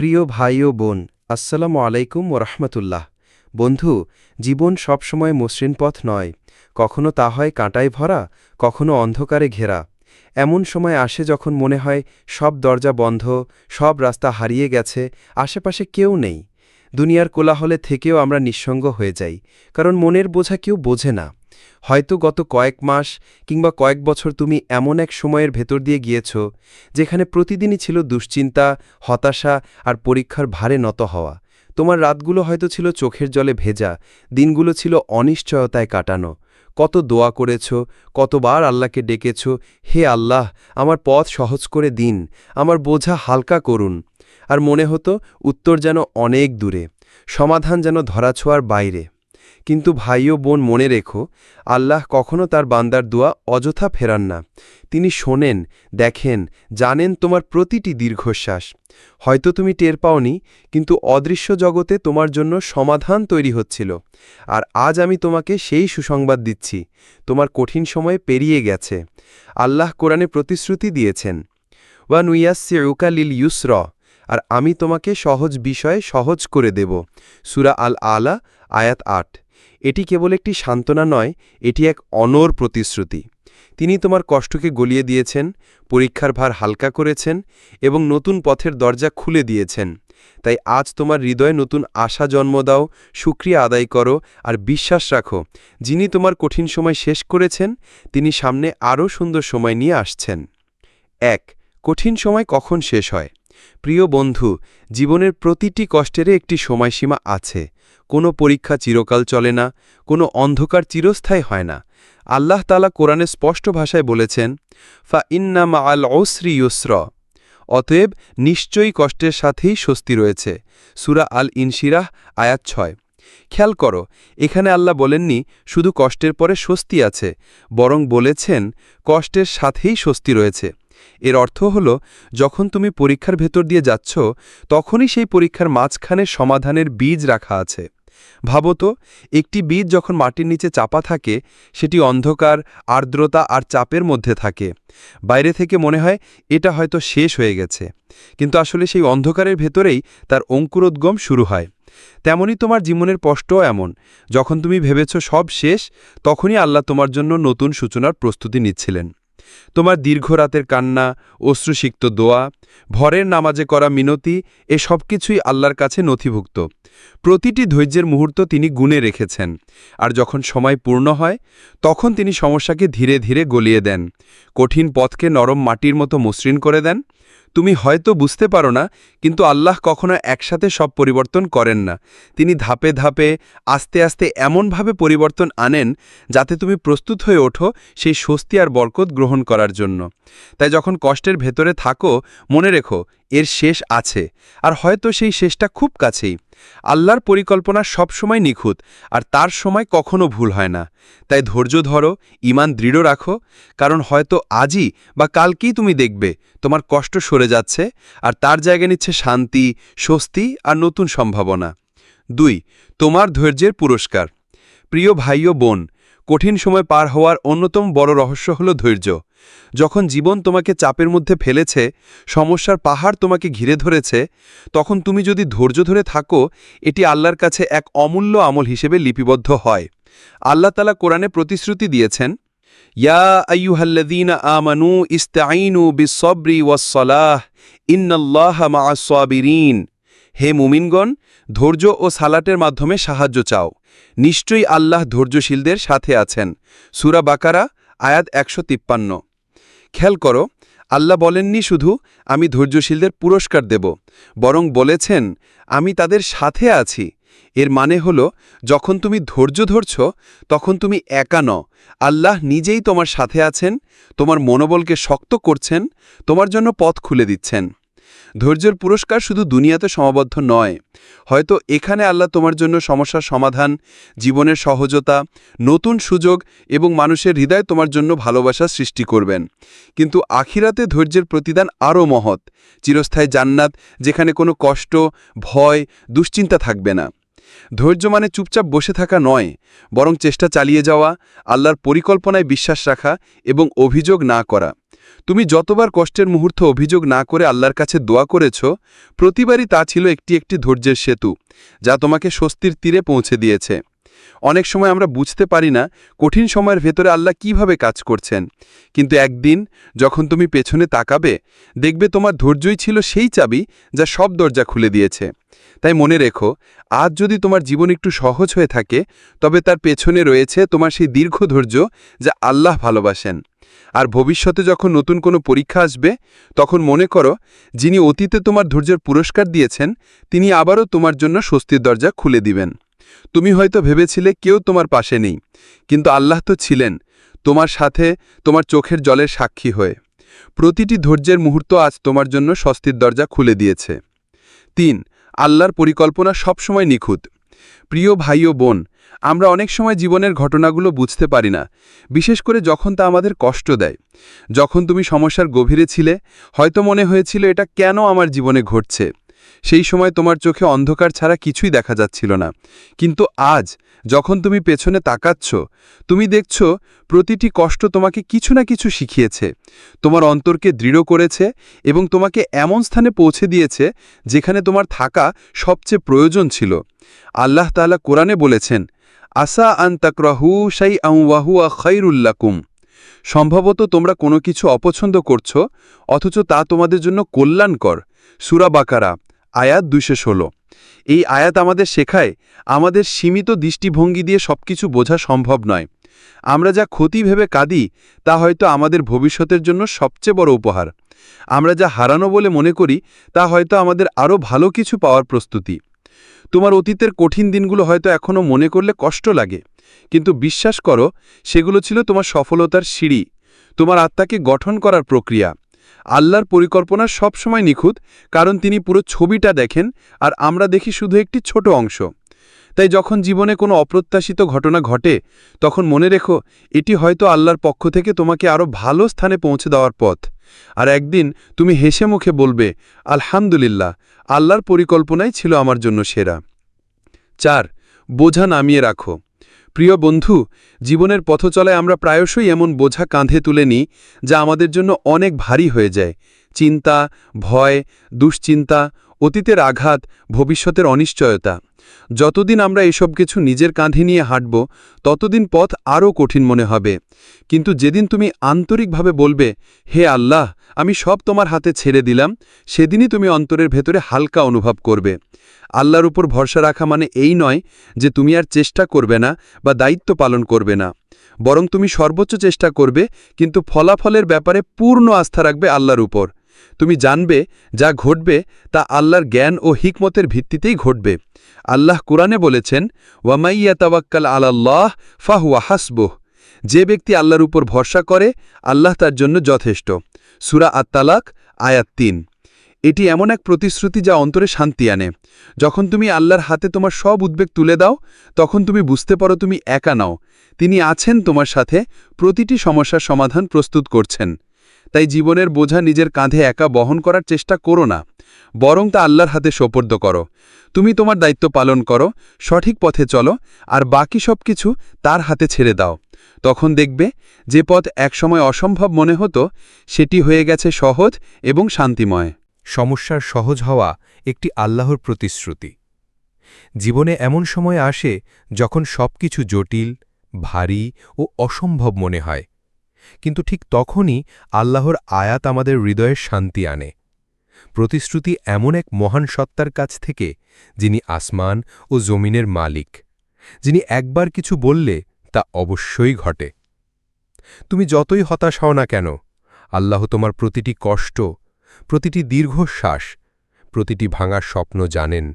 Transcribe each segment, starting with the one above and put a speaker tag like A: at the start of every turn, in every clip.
A: প্রিয় ভাই ও বোন, আসসালামু আলাইকুম ও রহমতুল্লাহ। বন্ধু, জীবন সবসময় মসৃণ পথ নয়। কখনো তা হয় কাঁটায় ভরা, কখনো অন্ধকারে ঘেরা। এমন সময় আসে যখন মনে হয় সব দরজা বন্ধ, সব রাস্তা হারিয়ে গেছে, আশেপাশে কেউ নেই। দুনিয়ার কোলাহলে থেকেও আমরা নিঃসঙ্গ হয়ে যাই, কারণ মনের বোঝা কেউ বোঝে না। হয়তো গত কয়েক মাস কিংবা কয়েক বছর তুমি এমন এক সময়ের ভেতর দিয়ে গিয়েছ, যেখানে প্রতিদিনই ছিল দুশ্চিন্তা, হতাশা আর পরীক্ষার ভারে নত হওয়া। তোমার রাতগুলো হয়তো ছিল চোখের জলে ভেজা, দিনগুলো ছিল অনিশ্চয়তায় কাটানো। কত দোয়া করেছ, কতবার আল্লাহকে ডেকেছ, হে আল্লাহ, আমার পথ সহজ করে দিন, আমার বোঝা হালকা করুন। আর মনে হতো, উত্তর যেন অনেক দূরে, সমাধান যেন ধরাছোঁয়ার বাইরে। কিন্তু ভাই ও বোন মনে রেখো, আল্লাহ কখনো তার বান্দার দোয়া অযথা ফেরান না। তিনি শোনেন, দেখেন, জানেন তোমার প্রতিটি দীর্ঘশ্বাস। হয়তো তুমি টের পাওনি, কিন্তু অদৃশ্য জগতে তোমার জন্য সমাধান তৈরি হচ্ছিল। আর আজ আমি তোমাকে সেই সুসংবাদ দিচ্ছি, তোমার কঠিন সময় পেরিয়ে গেছে। আল্লাহ কোরআনে প্রতিশ্রুতি দিয়েছেন, ওয়া নুইয়াসিউকা লিল ইউসর আর আমি তোমাকে সহজ বিষয়ে সহজ করে দেব। সুরা আল আলা আয়াত আট। এটি কেবল একটি সান্ত্বনা নয়, এটি এক অনর প্রতিশ্রুতি। তিনি তোমার কষ্টকে গলিয়ে দিয়েছেন, পরীক্ষার ভার হালকা করেছেন এবং নতুন পথের দরজা খুলে দিয়েছেন। তাই আজ তোমার হৃদয়ে নতুন আশা জন্ম দাও, সুক্রিয়া আদায় করো আর বিশ্বাস রাখো, যিনি তোমার কঠিন সময় শেষ করেছেন, তিনি সামনে আরও সুন্দর সময় নিয়ে আসছেন। এক, কঠিন সময় কখন শেষ হয়? প্রিয় বন্ধু, জীবনের প্রতিটি কষ্টেরই একটি সময়সীমা আছে। কোনো পরীক্ষা চিরকাল চলে না, কোনো অন্ধকার চিরস্থায়ী হয় না। আল্লাহ তালা কোরআনে স্পষ্ট ভাষায় বলেছেন, ফা ইন্না মা আল ঔসরি ইউসর। অতএব নিশ্চয়ই কষ্টের সাথেই স্বস্তি রয়েছে। সুরা আল ইনশিরাহ, আয়াত ছয়। খেয়াল করো, এখানে আল্লাহ বলেননি, শুধু কষ্টের পরে স্বস্তি আছে। বরং বলেছেন, কষ্টের সাথেই স্বস্তি রয়েছে। এর অর্থ হল, যখন তুমি পরীক্ষার ভেতর দিয়ে যাচ্ছ, তখনই সেই পরীক্ষার মাঝখানে সমাধানের বীজ রাখা আছে। ভাবতো একটি বীজ যখন মাটির নিচে চাপা থাকে, সেটি অন্ধকার, আর্দ্রতা আর চাপের মধ্যে থাকে। বাইরে থেকে মনে হয় এটা হয়তো শেষ হয়ে গেছে। কিন্তু আসলে সেই অন্ধকারের ভেতরেই তার অঙ্কুরোদ্গম শুরু হয়। তেমনি তোমার জীবনের স্পষ্টও এমন। যখন তুমি ভেবেছ সব শেষ, তখনই আল্লাহ তোমার জন্য নতুন সূচনার প্রস্তুতি নিচ্ছিলেন। তোমার দীর্ঘ রাতের কান্না, অশ্রুসিক্ত দোয়া, ভরের নামাজে করা মিনতি, এ সব কিছুই আল্লাহর কাছে নথিভুক্ত। প্রতিটি ধৈর্যের মুহূর্ত তিনি গুণে রেখেছেন, আর যখন সময় পূর্ণ হয়, তখন তিনি সমস্যাকে ধীরে ধীরে গলিয়ে দেন, কঠিন পথকে নরম মাটির মতো মসৃণ করে দেন তুমি হয়তো বুঝতে পারো না, কিন্তু আল্লাহ কখনো একসাথে সব পরিবর্তন করেন না। তিনি ধাপে ধাপে, আস্তে আস্তে এমনভাবে পরিবর্তন আনেন যাতে তুমি প্রস্তুত হয়ে ওঠো সেই স্বস্তি আর বরকত গ্রহণ করার জন্য। তাই যখন কষ্টের ভেতরে থাকো, মনে রেখো এর শেষ আছে, আর হয়তো সেই শেষটা খুব কাছেই। আল্লাহর পরিকল্পনা সবসময় নিখুঁত, আর তার সময় কখনো ভুল হয় না। তাই ধৈর্য ধরো ইমান দৃঢ় রাখো, কারণ হয়তো আজই বা কালকেই তুমি দেখবে তোমার কষ্ট সরে যাচ্ছে, আর তার জায়গা নিচ্ছে শান্তি, স্বস্তি, আর নতুন সম্ভাবনা। দুই, তোমার ধৈর্যের পুরস্কার। প্রিয় ভাই ও বোন, কঠিন সময় পার হওয়ার অন্যতম বড় রহস্য হল ধৈর্য। যখন জীবন তোমাকে চাপের মধ্যে ফেলেছে, সমস্যার পাহাড় তোমাকে ঘিরে ধরেছে, তখন তুমি যদি ধৈর্য ধরে থাকো, এটি আল্লাহর কাছে এক অমূল্য আমল হিসেবে লিপিবদ্ধ হয়। আল্লাহ তালা কোরআনে প্রতিশ্রুতি দিয়েছেন, ইয়া আইয়ুহাল্লাযীন আমানু ইস্তাঈনু বিসসবরি ওয়াস-সালাহ হে মুমিনগণ, ধৈর্য ও সালাটের মাধ্যমে সাহায্য চাও। নিশ্চয়ই আল্লাহ ধৈর্যশীলদের সাথে আছেন। সুরা বাকারা, আয়াত একশো তিপ্পান্ন। খেয়াল করো, আল্লাহ বলেননি শুধু, আমি ধৈর্যশীলদের পুরস্কার দেব, বরং বলেছেন, আমি তাদের সাথে আছি। এর মানে হল, যখন তুমি ধৈর্য ধরছ, তখন তুমি একা ন আল্লাহ নিজেই তোমার সাথে আছেন, তোমার মনোবলকে শক্ত করছেন, তোমার জন্য পথ খুলে দিচ্ছেন। ধৈর্যের পুরস্কার শুধু দুনিয়াতে সমাবদ্ধ নয়, হয়তো এখানে আল্লাহ তোমার জন্য সমস্যার সমাধান, জীবনের সহজতা, নতুন সুযোগ এবং মানুষের হৃদয় তোমার জন্য ভালোবাসা সৃষ্টি করবেন। কিন্তু আখিরাতে ধৈর্যের প্রতিদান আরও মহৎ, চিরস্থায়ী জান্নাত যেখানে কোনো কষ্ট, ভয়, দুশ্চিন্তা থাকবে না। ধৈর্য মানে চুপচাপ বসে থাকা নয়, বরং চেষ্টা চালিয়ে যাওয়া, আল্লাহর পরিকল্পনায় বিশ্বাস রাখা এবং অভিযোগ না করা। তুমি যতবার কষ্টের মুহূর্ত অভিযোগ না করে আল্লাহর কাছে দোয়া করেছ, প্রতিবারই তা ছিল একটি একটি ধৈর্যের সেতু, যা তোমাকে স্বস্তির তীরে পৌঁছে দিয়েছে। অনেক সময় আমরা বুঝতে পারি না কঠিন সময়ের ভেতরে আল্লাহ কীভাবে কাজ করছেন। কিন্তু একদিন যখন তুমি পেছনে তাকাবে, দেখবে তোমার ধৈর্যই ছিল সেই চাবি যা সব দরজা খুলে দিয়েছে। তাই মনে রেখো, আজ যদি তোমার জীবন একটু সহজ হয়ে থাকে, তবে তার পেছনে রয়েছে তোমার সেই দীর্ঘ ধৈর্য যা আল্লাহ ভালোবাসেন। আর ভবিষ্যতে যখন নতুন কোনো পরীক্ষা আসবে, তখন মনে করো, যিনি অতীতে তোমার ধৈর্যের পুরস্কার দিয়েছেন, তিনি আবারও তোমার জন্য স্বস্তির দরজা খুলে দিবেন। তুমি হয়তো ভেবেছিলে কেউ তোমার পাশে নেই, কিন্তু আল্লাহ তো ছিলেন, তোমার সাথে তোমার চোখের জলের সাক্ষী হয়ে। প্রতিটি ধৈর্যের মুহূর্ত আজ তোমার জন্য স্বস্তির দরজা খুলে দিয়েছে। তিন, আল্লাহর পরিকল্পনা সবসময় নিখুঁত। প্রিয় ভাই ও বোন, আমরা অনেক সময় জীবনের ঘটনাগুলো বুঝতে পারি না, বিশেষ করে যখন তা আমাদের কষ্ট দেয়। যখন তুমি সমস্যার গভীরে ছিলে, হয়তো মনে হয়েছিল এটা কেন আমার জীবনে ঘটছে। সেই সময় তোমার চোখে অন্ধকার ছাড়া কিছুই দেখা যাচ্ছিল না। কিন্তু আজ, যখন তুমি পেছনে তাকাচ্ছ, তুমি দেখছ প্রতিটি কষ্ট তোমাকে কিছু না কিছু শিখিয়েছে। তোমার অন্তরকে দৃঢ় করেছে এবং তোমাকে এমন স্থানে পৌঁছে দিয়েছে যেখানে তোমার থাকা সবচেয়ে প্রয়োজন ছিল। আল্লাহ তাআলা কোরআনে বলেছেন, আসা আন তাকরাহু সাই আউওয়াহুয়া খৈরুল্লাকুম সম্ভবত তোমরা কোনো কিছু অপছন্দ করছ, অথচ তা তোমাদের জন্য কল্যাণকর। সুরা বাকারা আয়াত দুইশো ষোলো। এই আয়াত আমাদের শেখায় আমাদের সীমিত দৃষ্টিভঙ্গি দিয়ে সবকিছু বোঝা সম্ভব নয়। আমরা যা ক্ষতি ভেবে কাঁদি, তা হয়তো আমাদের ভবিষ্যতের জন্য সবচেয়ে বড় উপহার। আমরা যা হারানো বলে মনে করি, তা হয়তো আমাদের আরও ভালো কিছু পাওয়ার প্রস্তুতি। তোমার অতীতের কঠিন দিনগুলো হয়তো এখনও মনে করলে কষ্ট লাগে। কিন্তু বিশ্বাস করো, সেগুলো ছিল তোমার সফলতার সিঁড়ি। তোমার আত্মাকে গঠন করার প্রক্রিয়া। আল্লাহর পরিকল্পনা সবসময় নিখুঁত, কারণ তিনি পুরো ছবিটা দেখেন আর আমরা দেখি শুধু একটি ছোট অংশ। তাই যখন জীবনে কোনো অপ্রত্যাশিত ঘটনা ঘটে, তখন মনে রেখো, এটি হয়তো আল্লাহর পক্ষ থেকে তোমাকে আরও ভালো স্থানে পৌঁছে দেওয়ার পথ। আর একদিন তুমি হেসে মুখে বলবে, আলহামদুলিল্লাহ, আল্লাহর পরিকল্পনাই ছিল আমার জন্য সেরা। চার, বোঝা নামিয়ে রাখো। প্রিয় বন্ধু, জীবনের পথচলায় আমরা প্রায়শই এমন বোঝা কাঁধে তুলে নিই যা আমাদের জন্য অনেক ভারী হয়ে যায়। চিন্তা, ভয়, দুশ্চিন্তা, অতীতের আঘাত, ভবিষ্যতের অনিশ্চয়তা। যতদিন আমরা এসব কিছু নিজের কাঁধে নিয়ে হাঁটব, ততদিন পথ আরও কঠিন মনে হবে। কিন্তু যেদিন তুমি আন্তরিকভাবে বলবে, হে আল্লাহ, আমি সব তোমার হাতে ছেড়ে দিলাম, সেদিনই তুমি অন্তরের ভেতরে হালকা অনুভব করবে। আল্লাহর উপর ভরসা রাখা মানে এই নয় যে তুমি আর চেষ্টা করবে না বা দায়িত্ব পালন করবে না। বরং তুমি সর্বোচ্চ চেষ্টা করবে, কিন্তু ফলাফলের ব্যাপারে পূর্ণ আস্থা রাখবে আল্লাহর উপর। তুমি জানবে যা ঘটবে তা আল্লাহর জ্ঞান ও হিকমতের ভিত্তিতেই ঘটবে। আল্লাহ কুরআনে বলেছেন ওয়ামাইয়া তাওয়াক্কাল আলাল্লাহ ফাহুয়া হাসবুহ। যে ব্যক্তি আল্লাহর উপর ভরসা করে, আল্লাহ তার জন্য যথেষ্ট। সুরা আত্তালাক, আয়াত তিন। এটি এমন এক প্রতিশ্রুতি যা অন্তরে শান্তি আনে। যখন তুমি আল্লাহর হাতে তোমার সব উদ্বেগ তুলে দাও, তখন তুমি বুঝতে পারো তুমি একা নাও। তিনি আছেন তোমার সাথে, প্রতিটি সমস্যার সমাধান প্রস্তুত করছেন। তাই জীবনের বোঝা নিজের কাঁধে একা বহন করার চেষ্টা করো না, বরং তা আল্লাহর হাতে সোপর্দ করো। তুমি তোমার দায়িত্ব পালন করো, সঠিক পথে চলো, আর বাকি সব কিছু তার হাতে ছেড়ে দাও। তখন দেখবে যে পথ একসময় অসম্ভব মনে হতো, সেটি হয়ে গেছে সহজ এবং শান্তিময়।
B: সমস্যার সহজ হওয়া একটি আল্লাহর প্রতিশ্রুতি। জীবনে এমন সময় আসে যখন সবকিছু জটিল, ভারী ও অসম্ভব মনে হয়। কিন্তু ঠিক তখনই আল্লাহর আয়াত আমাদের হৃদয়ের শান্তি আনে। প্রতিশ্রুতি এমন এক মহান সত্তার কাছ থেকে, যিনি আসমান ও জমিনের মালিক, যিনি একবার কিছু বললে তা অবশ্যই ঘটে। তুমি যতই হতাশ হও না কেন, আল্লাহ তোমার প্রতিটি কষ্ট, প্রতিটি দীর্ঘশ্বাস, প্রতিটি ভাঙার স্বপ্ন জানেন।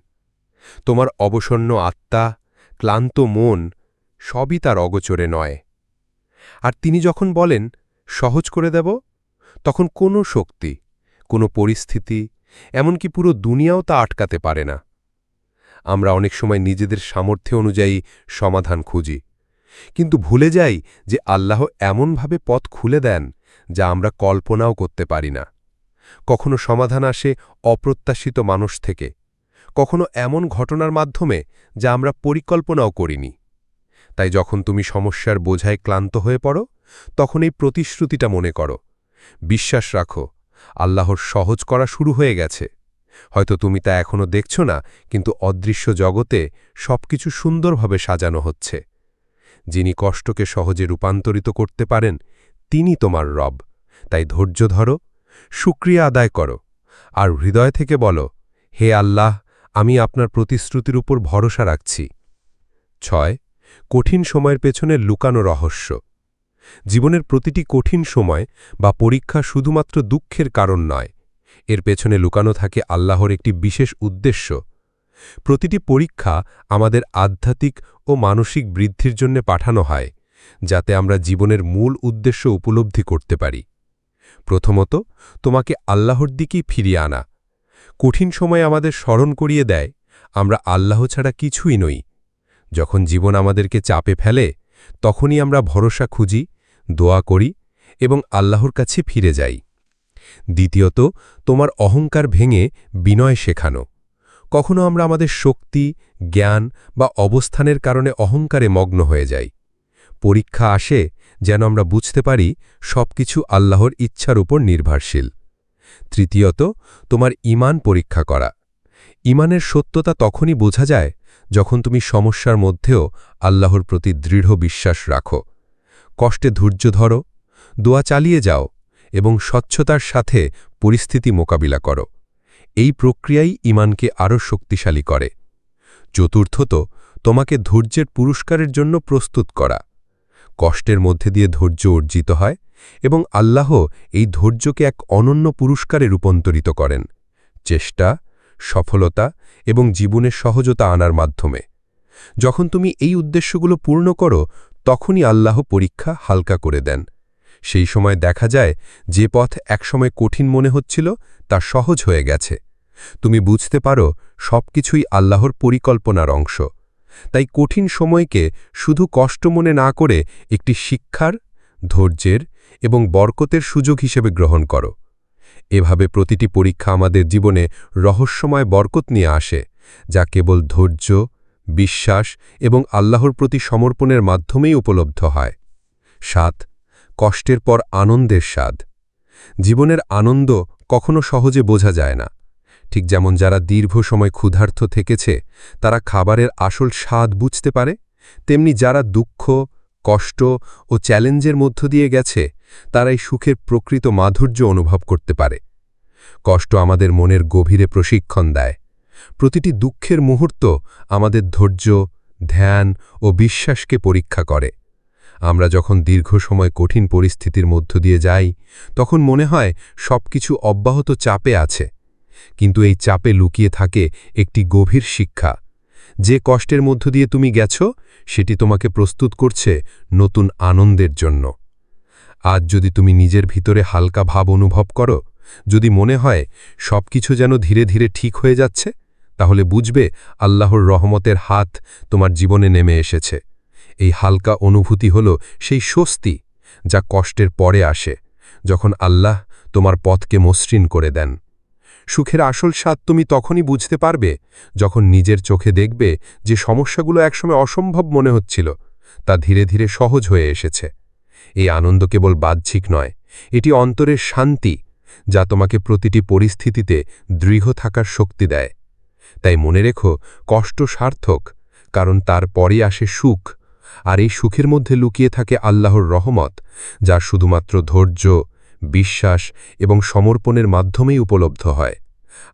B: তোমার অবসন্ন আত্মা, ক্লান্ত মন, সবই তার অগোচরে নয়। আর তিনি যখন বলেন, সহজ করে দেব তখন কোনো শক্তি, কোনো পরিস্থিতি, এমনকি পুরো দুনিয়াও তা আটকাতে পারে না। আমরা অনেক সময় নিজেদের সামর্থ্য অনুযায়ী সমাধান খুঁজি, কিন্তু ভুলে যাই যে আল্লাহ এমনভাবে পথ খুলে দেন যা আমরা কল্পনাও করতে পারি না। কখনো সমাধান আসে অপ্রত্যাশিত মানুষ থেকে, কখনো এমন ঘটনার মাধ্যমে যা আমরা পরিকল্পনাও করিনি। তাই যখন তুমি সমস্যার বোঝায় ক্লান্ত হয়ে পড়ো, তখন এই প্রতিশ্রুতিটা মনে করো। বিশ্বাস রাখো, আল্লাহর সহজ করা শুরু হয়ে গেছে। হয়তো তুমি তা এখনও দেখছ না, কিন্তু অদৃশ্য জগতে সবকিছু সুন্দরভাবে সাজানো হচ্ছে। যিনি কষ্টকে সহজে রূপান্তরিত করতে পারেন, তিনি তোমার রব। তাই ধৈর্য ধরো সুক্রিয়া আদায় করো, আর হৃদয় থেকে বলো, হে আল্লাহ, আমি আপনার প্রতিশ্রুতির উপর ভরসা রাখছি। ছয় কঠিন সময়ের পেছনে লুকানো রহস্য। জীবনের প্রতিটি কঠিন সময় বা পরীক্ষা শুধুমাত্র দুঃখের কারণ নয়, এর পেছনে লুকানো থাকে আল্লাহর একটি বিশেষ উদ্দেশ্য। প্রতিটি পরীক্ষা আমাদের আধ্যাত্মিক ও মানসিক বৃদ্ধির জন্য পাঠানো হয়, যাতে আমরা জীবনের মূল উদ্দেশ্য উপলব্ধি করতে পারি। প্রথমত, তোমাকে আল্লাহর দিকেই ফিরিয়ে আনা। কঠিন সময় আমাদের স্মরণ করিয়ে দেয়, আমরা আল্লাহ ছাড়া কিছুই নই। যখন জীবন আমাদেরকে চাপে ফেলে, তখনই আমরা ভরসা খুঁজি, দোয়া করি এবং আল্লাহর কাছে ফিরে যাই। দ্বিতীয়ত, তোমার অহংকার ভেঙে বিনয় শেখানো। কখনো আমরা আমাদের শক্তি, জ্ঞান বা অবস্থানের কারণে অহংকারে মগ্ন হয়ে যাই। পরীক্ষা আসে যেন আমরা বুঝতে পারি সবকিছু আল্লাহর ইচ্ছার উপর নির্ভরশীল। তৃতীয়ত, তোমার ইমান পরীক্ষা করা। ইমানের সত্যতা তখনই বোঝা যায় যখন তুমি সমস্যার মধ্যেও আল্লাহর প্রতি দৃঢ় বিশ্বাস রাখো। কষ্টে ধৈর্য ধরো, দোয়া চালিয়ে যাও এবং স্বচ্ছতার সাথে পরিস্থিতি মোকাবিলা করো। এই প্রক্রিয়াই ইমানকে আরও শক্তিশালী করে। চতুর্থত, তোমাকে ধৈর্যের পুরস্কারের জন্য প্রস্তুত করা। কষ্টের মধ্যে দিয়ে ধৈর্য অর্জিত হয় এবং আল্লাহ এই ধৈর্যকে এক অনন্য পুরস্কারে রূপান্তরিত করেন। চেষ্টা সফলতা এবং জীবনের সহজতা আনার মাধ্যমে। যখন তুমি এই উদ্দেশ্যগুলো পূর্ণ করো, তখনই আল্লাহ পরীক্ষা হালকা করে দেন। সেই সময় দেখা যায়, যে পথ একসময় কঠিন মনে হচ্ছিল, তা সহজ হয়ে গেছে। তুমি বুঝতে পারো, সবকিছুই আল্লাহর পরিকল্পনার অংশ। তাই কঠিন সময়কে শুধু কষ্ট মনে না করে একটি শিক্ষার, ধৈর্যের এবং বরকতের সুযোগ হিসেবে গ্রহণ করো। এভাবে প্রতিটি পরীক্ষা আমাদের জীবনে রহস্যময় বরকত নিয়ে আসে, যা কেবল ধৈর্য, বিশ্বাস এবং আল্লাহর প্রতি সমর্পণের মাধ্যমেই উপলব্ধ হয়। সাত, কষ্টের পর আনন্দের স্বাদ। জীবনের আনন্দ কখনো সহজে বোঝা যায় না। ঠিক যেমন যারা দীর্ঘ সময় ক্ষুধার্থ থেকেছে, তারা খাবারের আসল স্বাদ বুঝতে পারে, তেমনি যারা দুঃখ, কষ্ট ও চ্যালেঞ্জের মধ্য দিয়ে গেছে তারাই সুখের প্রকৃত মাধুর্য অনুভব করতে পারে। কষ্ট আমাদের মনের গভীরে প্রশিক্ষণ দেয়। প্রতিটি দুঃখের মুহূর্ত আমাদের ধৈর্য, ধ্যান ও বিশ্বাসকে পরীক্ষা করে। আমরা যখন দীর্ঘ সময় কঠিন পরিস্থিতির মধ্য দিয়ে যাই, তখন মনে হয় সবকিছু অব্যাহত চাপে আছে। কিন্তু এই চাপে লুকিয়ে থাকে একটি গভীর শিক্ষা। যে কষ্টের মধ্য দিয়ে তুমি গেছ, সেটি তোমাকে প্রস্তুত করছে নতুন আনন্দের জন্য। আজ যদি তুমি নিজের ভিতরে হালকা ভাব অনুভব করো, যদি মনে হয় সবকিছু যেন ধীরে ধীরে ঠিক হয়ে যাচ্ছে, তাহলে বুঝবে আল্লাহর রহমতের হাত তোমার জীবনে নেমে এসেছে। এই হালকা অনুভূতি হল সেই স্বস্তি যা কষ্টের পরে আসে, যখন আল্লাহ তোমার পথকে মসৃণ করে দেন। সুখের আসল স্বাদ তুমি তখনই বুঝতে পারবে যখন নিজের চোখে দেখবে যে সমস্যাগুলো একসময় অসম্ভব মনে হচ্ছিল, তা ধীরে ধীরে সহজ হয়ে এসেছে। এই আনন্দ কেবল বাহ্যিক নয়, এটি অন্তরের শান্তি, যা তোমাকে প্রতিটি পরিস্থিতিতে দৃঢ় থাকার শক্তি দেয়। তাই মনে রেখো, কষ্ট সার্থক, কারণ তার পরে আসে সুখ, আর এই সুখের মধ্যে লুকিয়ে থাকে আল্লাহর রহমত, যা শুধুমাত্র ধৈর্য, বিশ্বাস এবং সমর্পণের মাধ্যমেই উপলব্ধ হয়।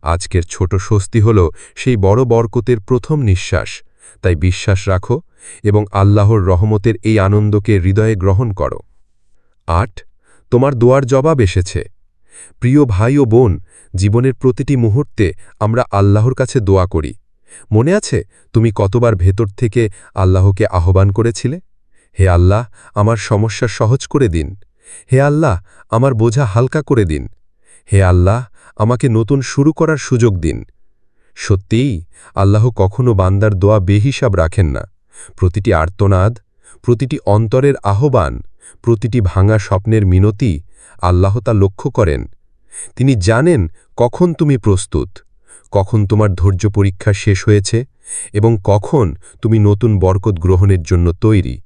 B: আজকের ছোট স্বস্তি হল সেই বড় বরকতের প্রথম নিঃশ্বাস তাই বিশ্বাস রাখো এবং আল্লাহর রহমতের এই আনন্দকে হৃদয়ে গ্রহণ করো। আট, তোমার দোয়ার জবাব এসেছে। প্রিয় ভাই ও বোন, জীবনের প্রতিটি মুহূর্তে আমরা আল্লাহর কাছে দোয়া করি। মনে আছে তুমি কতবার ভেতর থেকে আল্লাহকে আহ্বান করেছিলে? হে আল্লাহ, আমার সমস্যা সহজ করে দিন। হে আল্লাহ, আমার বোঝা হালকা করে দিন। হে আল্লাহ, আমাকে নতুন শুরু করার সুযোগ দিন। সত্যিই, আল্লাহ কখনো বান্দার দোয়া বেহিসাব রাখেন না। প্রতিটি আর্তনাদ, প্রতিটি অন্তরের আহ্বান, প্রতিটি ভাঙা স্বপ্নের মিনতি আল্লাহ তা লক্ষ্য করেন। তিনি জানেন কখন তুমি প্রস্তুত, কখন তোমার ধৈর্য পরীক্ষা শেষ হয়েছে এবং কখন তুমি নতুন বরকত গ্রহণের জন্য তৈরি।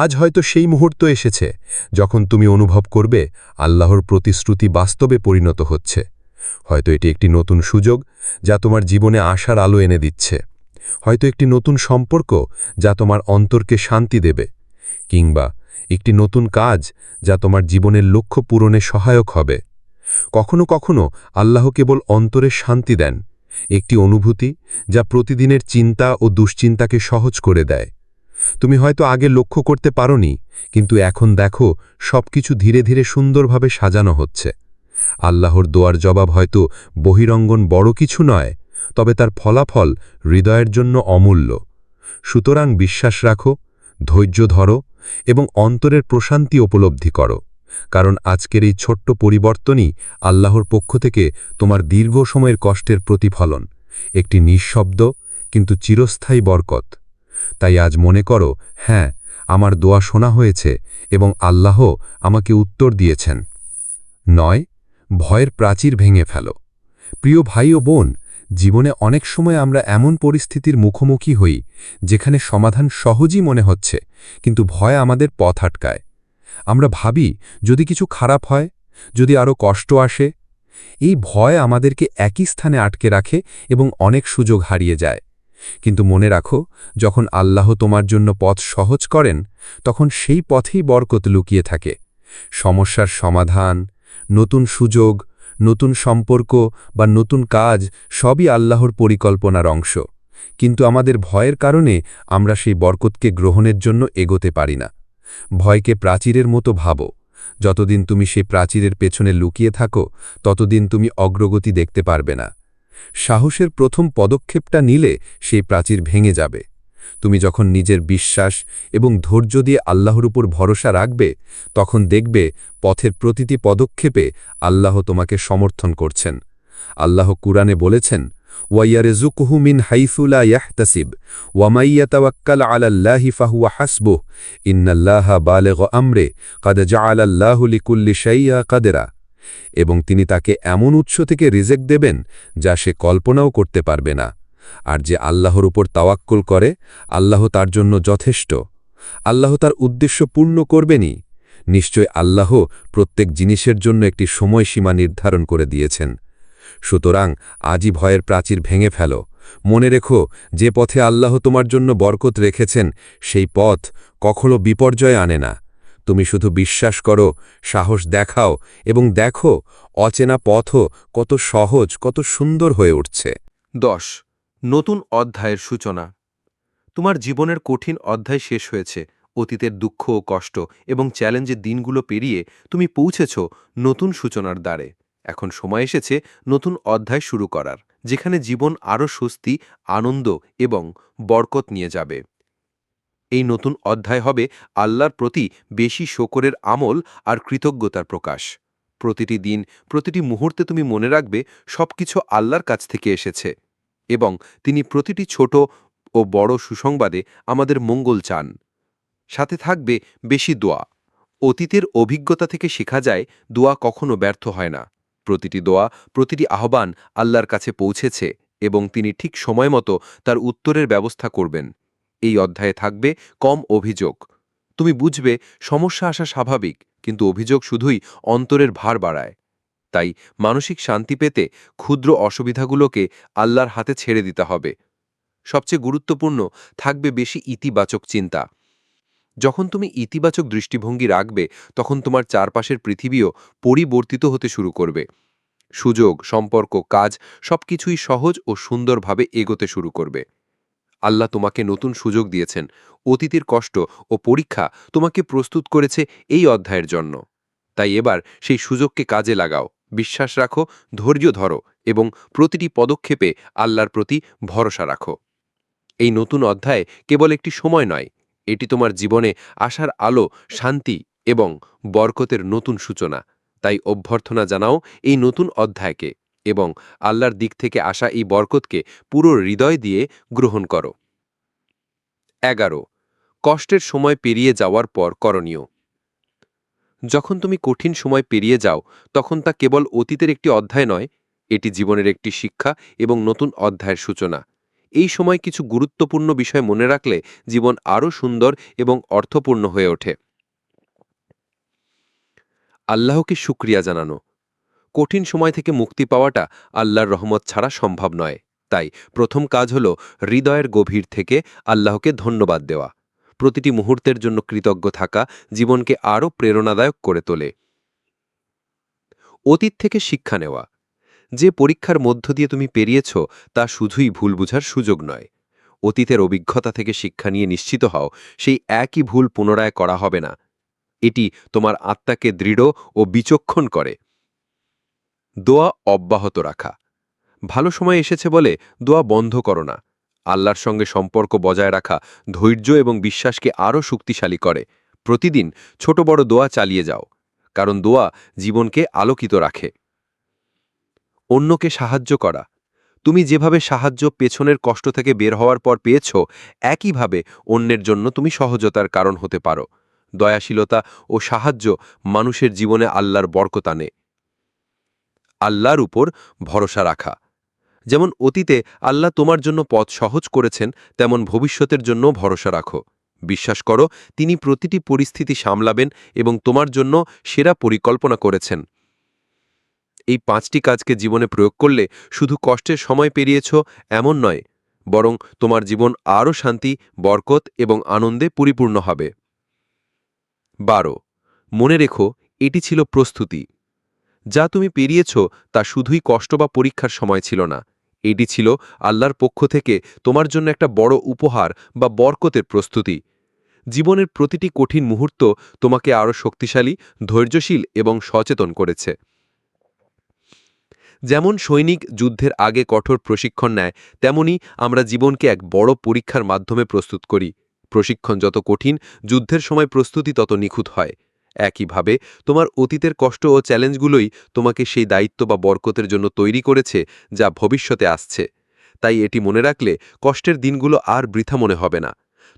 B: আজ হয়তো সেই মুহূর্ত এসেছে যখন তুমি অনুভব করবে আল্লাহর প্রতিশ্রুতি বাস্তবে পরিণত হচ্ছে। হয়তো এটি একটি নতুন সুযোগ যা তোমার জীবনে আশার আলো এনে দিচ্ছে। হয়তো একটি নতুন সম্পর্ক যা তোমার অন্তরকে শান্তি দেবে। কিংবা একটি নতুন কাজ যা তোমার জীবনের লক্ষ্য পূরণে সহায়ক হবে। কখনো কখনো আল্লাহ কেবল অন্তরে শান্তি দেন, একটি অনুভূতি যা প্রতিদিনের চিন্তা ও দুশ্চিন্তাকে সহজ করে দেয়। তুমি হয়তো আগে লক্ষ্য করতে পারোনি, কিন্তু এখন দেখো সবকিছু ধীরে ধীরে সুন্দরভাবে সাজানো হচ্ছে। আল্লাহর দোয়ার জবাব হয়তো বহিরঙ্গন বড় কিছু নয়, তবে তার ফলাফল হৃদয়ের জন্য অমূল্য। সুতরাং বিশ্বাস রাখো, ধৈর্য ধরো এবং অন্তরের প্রশান্তি উপলব্ধি করো, কারণ আজকের এই ছোট্ট পরিবর্তনই আল্লাহর পক্ষ থেকে তোমার দীর্ঘ সময়ের কষ্টের প্রতিফলন, একটি নিঃশব্দ কিন্তু চিরস্থায়ী বরকত। তাই আজ মনে করো হ্যাঁ আমার দোয়া শোনা হয়েছে এবং আল্লাহ আমাকে উত্তর দিয়েছেন। নয় ভয়ের প্রাচীর ভেঙে ফেল। প্রিয় ভাই ও বোন, জীবনে অনেক সময় আমরা এমন পরিস্থিতির মুখোমুখি হই, যেখানে সমাধান সহজই মনে হচ্ছে, কিন্তু ভয় আমাদের পথ আটকায়। আমরা ভাবি, যদি কিছু খারাপ হয়, যদি আরও কষ্ট আসে, এই ভয় আমাদেরকে একই স্থানে আটকে রাখে এবং অনেক সুযোগ হারিয়ে যায়। কিন্তু মনে রাখো, যখন আল্লাহ তোমার জন্য পথ সহজ করেন, তখন সেই পথেই বরকত লুকিয়ে থাকে। সমস্যার সমাধান নতুন সুযোগ, নতুন সম্পর্ক বা নতুন কাজ সবই আল্লাহর পরিকল্পনার অংশ। কিন্তু আমাদের ভয়ের কারণে আমরা সেই বরকতকে গ্রহণের জন্য এগোতে পারি না। ভয়কে প্রাচীরের মতো ভাবো। যতদিন তুমি সেই প্রাচীরের পেছনে লুকিয়ে থাকো, ততদিন তুমি অগ্রগতি দেখতে পারবে না। সাহসের প্রথম পদক্ষেপটা নিলে সেই প্রাচীর ভেঙে যাবে। তুমি যখন নিজের বিশ্বাস এবং ধৈর্য দিয়ে আল্লাহর উপর ভরসা রাখবে, তখন দেখবে পথের প্রতিটি পদক্ষেপে আল্লাহ তোমাকে সমর্থন করছেন। আল্লাহ কুরআনে বলেছেন ওয়াইয়ারেজুকুহু মিন হাইফুলা ইয়াহতাসিব ওয়ামাইয়াতাওয়াক্কাল আলাল্লাহি ফাহুয়া হাসবুহ, ইন্নাল্লাহা বালেগ আমরে, কাদ জাআলাল্লাহু লিকুল্লি শাইয়া কাদেরা। এবং তিনি তাকে এমন উৎস থেকে রিজেক্ট দেবেন যা সে কল্পনাও করতে পারবে না। আর যে আল্লাহর উপর তাওয়াক্কুল করে, আল্লাহ তার জন্য যথেষ্ট। আল্লাহ তার উদ্দেশ্য পূর্ণ করবেনই। নিশ্চয় আল্লাহ প্রত্যেক জিনিসের জন্য একটি সময়সীমা নির্ধারণ করে দিয়েছেন। সুতরাং আজই ভয়ের প্রাচীর ভেঙে ফেল। মনে রেখো, যে পথে আল্লাহ তোমার জন্য বরকত রেখেছেন, সেই পথ কখনো বিপর্যয় আনে না। তুমি শুধু বিশ্বাস করো, সাহস দেখাও এবং দেখো, অচেনা পথও কত সহজ, কত সুন্দর হয়ে উঠছে।
C: দশ নতুন অধ্যায়ের সূচনা। তোমার জীবনের কঠিন অধ্যায় শেষ হয়েছে, অতীতের দুঃখ ও কষ্ট এবং চ্যালেঞ্জের দিনগুলো পেরিয়ে তুমি পৌঁছেছ নতুন সূচনার দ্বারে। এখন সময় এসেছে নতুন অধ্যায় শুরু করার, যেখানে জীবন আরও স্বস্তি, আনন্দ এবং বরকত নিয়ে যাবে। এই নতুন অধ্যায় হবে আল্লাহর প্রতি বেশি শোকরের আমল আর কৃতজ্ঞতার প্রকাশ। প্রতিটি দিন, প্রতিটি মুহূর্তে তুমি মনে রাখবে সবকিছু আল্লাহর কাছ থেকে এসেছে। এবং তিনি প্রতিটি ছোট ও বড় সুসংবাদে আমাদের মঙ্গল চান। সাথে থাকবে বেশি দোয়া। অতীতের অভিজ্ঞতা থেকে শেখা যায় দোয়া কখনো ব্যর্থ হয় না। প্রতিটি দোয়া, প্রতিটি আহ্বান আল্লাহর কাছে পৌঁছেছে এবং তিনি ঠিক সময় মতো তার উত্তরের ব্যবস্থা করবেন। এই অধ্যায়ে থাকবে কম অভিযোগ। তুমি বুঝবে, সমস্যা আসা স্বাভাবিক, কিন্তু অভিযোগ শুধুই অন্তরের ভার বাড়ায়। তাই মানসিক শান্তি পেতে ক্ষুদ্র অসুবিধাগুলোকে আল্লাহর হাতে ছেড়ে দিতে হবে। সবচেয়ে গুরুত্বপূর্ণ, থাকবে বেশি ইতিবাচক চিন্তা। যখন তুমি ইতিবাচক দৃষ্টিভঙ্গি রাখবে, তখন তোমার চারপাশের পৃথিবীও পরিবর্তিত হতে শুরু করবে। সুযোগ, সম্পর্ক, কাজ সবকিছুই সহজ ও সুন্দরভাবে এগোতে শুরু করবে। আল্লাহ তোমাকে নতুন সুযোগ দিয়েছেন, অতীতের কষ্ট ও পরীক্ষা তোমাকে প্রস্তুত করেছে এই অধ্যায়ের জন্য। তাই এবার সেই সুযোগকে কাজে লাগাও। বিশ্বাস রাখো, ধৈর্য ধরো এবং প্রতিটি পদক্ষেপে আল্লাহর প্রতি ভরসা রাখো। এই নতুন অধ্যায় কেবল একটি সময় নয়, এটি তোমার জীবনে আসার আলো, শান্তি এবং বরকতের নতুন সূচনা। তাই অভ্যর্থনা জানাও এই নতুন অধ্যায়কে এবং আল্লাহর দিক থেকে আসা এই বরকতকে পুরো হৃদয় দিয়ে গ্রহণ করো। এগারো, কষ্টের সময় পেরিয়ে যাওয়ার পর করণীয়। যখন তুমি কঠিন সময় পেরিয়ে যাও, তখন তা কেবল অতীতের একটি অধ্যায় নয়, এটি জীবনের একটি শিক্ষা এবং নতুন অধ্যায়ের সূচনা।
B: এই সময় কিছু গুরুত্বপূর্ণ বিষয় মনে রাখলে জীবন আরও সুন্দর এবং অর্থপূর্ণ হয়ে ওঠে। আল্লাহকে শুক্রিয়া জানানো। কঠিন সময় থেকে মুক্তি পাওয়াটা আল্লাহর রহমত ছাড়া সম্ভব নয়। তাই প্রথম কাজ হল হৃদয়ের গভীর থেকে আল্লাহকে ধন্যবাদ দেওয়া। প্রতিটি মুহূর্তের জন্য কৃতজ্ঞ থাকা জীবনকে আরও প্রেরণাদায়ক করে তোলে। অতীত থেকে শিক্ষা নেওয়া। যে পরীক্ষার মধ্য দিয়ে তুমি পেরিয়েছ, তা শুধুই ভুল বুঝার সুযোগ নয়। অতীতের অভিজ্ঞতা থেকে শিক্ষা নিয়ে নিশ্চিত হও, সেই একই ভুল পুনরায় করা হবে না। এটি তোমার আত্মাকে দৃঢ় ও বিচক্ষণ করে। দোয়া অব্যাহত রাখা। ভালো সময় এসেছে বলে দোয়া বন্ধ করো না। আল্লাহর সঙ্গে সম্পর্ক বজায় রাখা ধৈর্য এবং বিশ্বাসকে আরও শক্তিশালী করে। প্রতিদিন ছোট বড় দোয়া চালিয়ে যাও, কারণ দোয়া জীবনকে আলোকিত রাখে। অন্যকে সাহায্য করা। তুমি যেভাবে সাহায্য পেছনের কষ্ট থেকে বের হওয়ার পর পেয়েছ, একইভাবে অন্যের জন্য তুমি সহজতার কারণ হতে পারো। দয়াশীলতা ও সাহায্য মানুষের জীবনে আল্লাহর বরকত আনে। আল্লাহর উপর ভরসা রাখা। যেমন অতীতে আল্লাহ তোমার জন্য পথ সহজ করেছেন, তেমন ভবিষ্যতের জন্য ভরসা রাখো। বিশ্বাস করো, তিনি প্রতিটি পরিস্থিতি সামলাবেন এবং তোমার জন্য সেরা পরিকল্পনা করেছেন। এই পাঁচটি কাজকে জীবনে প্রয়োগ করলে শুধু কষ্টের সময় পেরিয়েছ এমন নয়, বরং তোমার জীবন আরও শান্তি, বরকত এবং আনন্দে পরিপূর্ণ হবে। বারো, মনে রেখো, এটি ছিল প্রস্তুতি। যা তুমি পেরিয়েছ তা শুধুই কষ্ট বা পরীক্ষার সময় ছিল না। এটি ছিল আল্লাহর পক্ষ থেকে তোমার জন্য একটা বড় উপহার বা বরকতের প্রস্তুতি। জীবনের প্রতিটি কঠিন মুহূর্ত তোমাকে আরও শক্তিশালী, ধৈর্যশীল এবং সচেতন করেছে। যেমন সৈনিক যুদ্ধের আগে কঠোর প্রশিক্ষণ নেয়, তেমনি আমরা জীবনকে এক বড় পরীক্ষার মাধ্যমে প্রস্তুত করি। প্রশিক্ষণ যত কঠিন, যুদ্ধের সময় প্রস্তুতি তত নিখুঁত হয়। একইভাবে তোমার অতীতের কষ্ট ও চ্যালেঞ্জগুলোই তোমাকে সেই দায়িত্ব বা বরকতের জন্য তৈরি করেছে যা ভবিষ্যতে আসছে। তাই এটি মনে রাখলে কষ্টের দিনগুলো আর বৃথা মনে হবে না।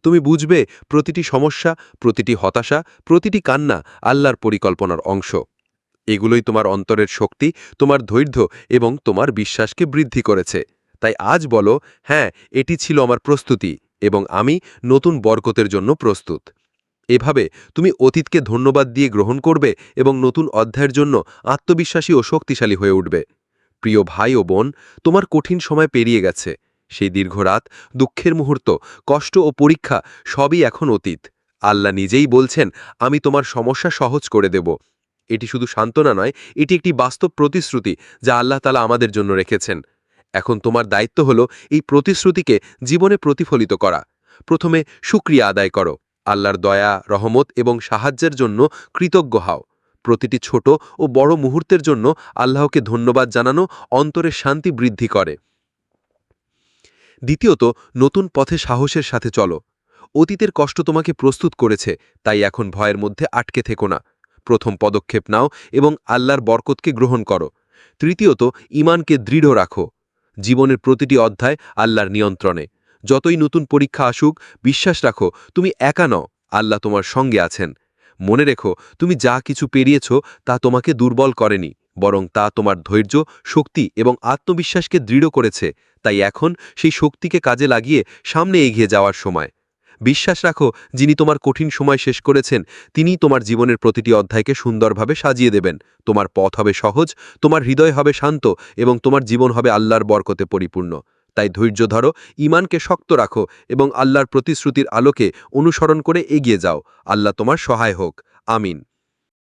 B: তুমি বুঝবে প্রতিটি সমস্যা, প্রতিটি হতাশা, প্রতিটি কান্না আল্লাহর পরিকল্পনার অংশ। এগুলোই তোমার অন্তরের শক্তি, তোমার ধৈর্য এবং তোমার বিশ্বাসকে বৃদ্ধি করেছে। তাই আজ বলো হ্যাঁ এটি ছিল আমার প্রস্তুতি এবং আমি নতুন বরকতের জন্য প্রস্তুত। এভাবে তুমি অতীতকে ধন্যবাদ দিয়ে গ্রহণ করবে এবং নতুন অধ্যায়ের জন্য আত্মবিশ্বাসী ও শক্তিশালী হয়ে উঠবে। প্রিয় ভাই ও বোন, তোমার কঠিন সময় পেরিয়ে গেছে। সেই দীর্ঘ রাত, দুঃখের মুহূর্ত, কষ্ট ও পরীক্ষা সবই এখন অতীত। আল্লাহ নিজেই বলছেন, আমি তোমার সমস্যা সহজ করে দেব। এটি শুধু সান্ত্বনা নয়, এটি একটি বাস্তব প্রতিশ্রুতি যা আল্লাহ তালা আমাদের জন্য রেখেছেন। এখন তোমার দায়িত্ব হল এই প্রতিশ্রুতিকে জীবনে প্রতিফলিত করা। প্রথমে সুক্রিয়া আদায় করো। আল্লাহর দয়া, রহমত এবং সাহায্যের জন্য কৃতজ্ঞ হও। প্রতিটি ছোট ও বড় মুহূর্তের জন্য আল্লাহকে ধন্যবাদ জানানো অন্তরের শান্তি বৃদ্ধি করে। দ্বিতীয়ত, নতুন পথে সাহসের সাথে চলো। অতীতের কষ্ট তোমাকে প্রস্তুত করেছে, তাই এখন ভয়ের মধ্যে আটকে থেকো না। প্রথম পদক্ষেপ নাও এবং আল্লাহর বরকতকে গ্রহণ করো। তৃতীয়ত ইমানকে দৃঢ় রাখো। জীবনের প্রতিটি অধ্যায় আল্লাহর নিয়ন্ত্রণে। যতই নতুন পরীক্ষা আসুক, বিশ্বাস রাখো, তুমি একা নও, আল্লাহ তোমার সঙ্গে আছেন। মনে রেখো, তুমি যা কিছু পেরিয়েছ, তা তোমাকে দুর্বল করেনি, বরং তা তোমার ধৈর্য, শক্তি এবং আত্মবিশ্বাসকে দৃঢ় করেছে। তাই এখন সেই শক্তিকে কাজে লাগিয়ে সামনে এগিয়ে যাওয়ার সময়। বিশ্বাস রাখো, যিনি তোমার কঠিন সময় শেষ করেছেন, তিনিই তোমার জীবনের প্রতিটি অধ্যায়কে সুন্দরভাবে সাজিয়ে দেবেন। তোমার পথ হবে সহজ, তোমার হৃদয় হবে শান্ত এবং তোমার জীবন হবে আল্লাহর বরকতে পরিপূর্ণ। তাই ধৈর্য ধরো ইমানকে শক্ত রাখো এবং আল্লাহর প্রতিশ্রুতির আলোকে অনুসরণ করে এগিয়ে যাও। আল্লাহ তোমার সহায় হোক। আমিন।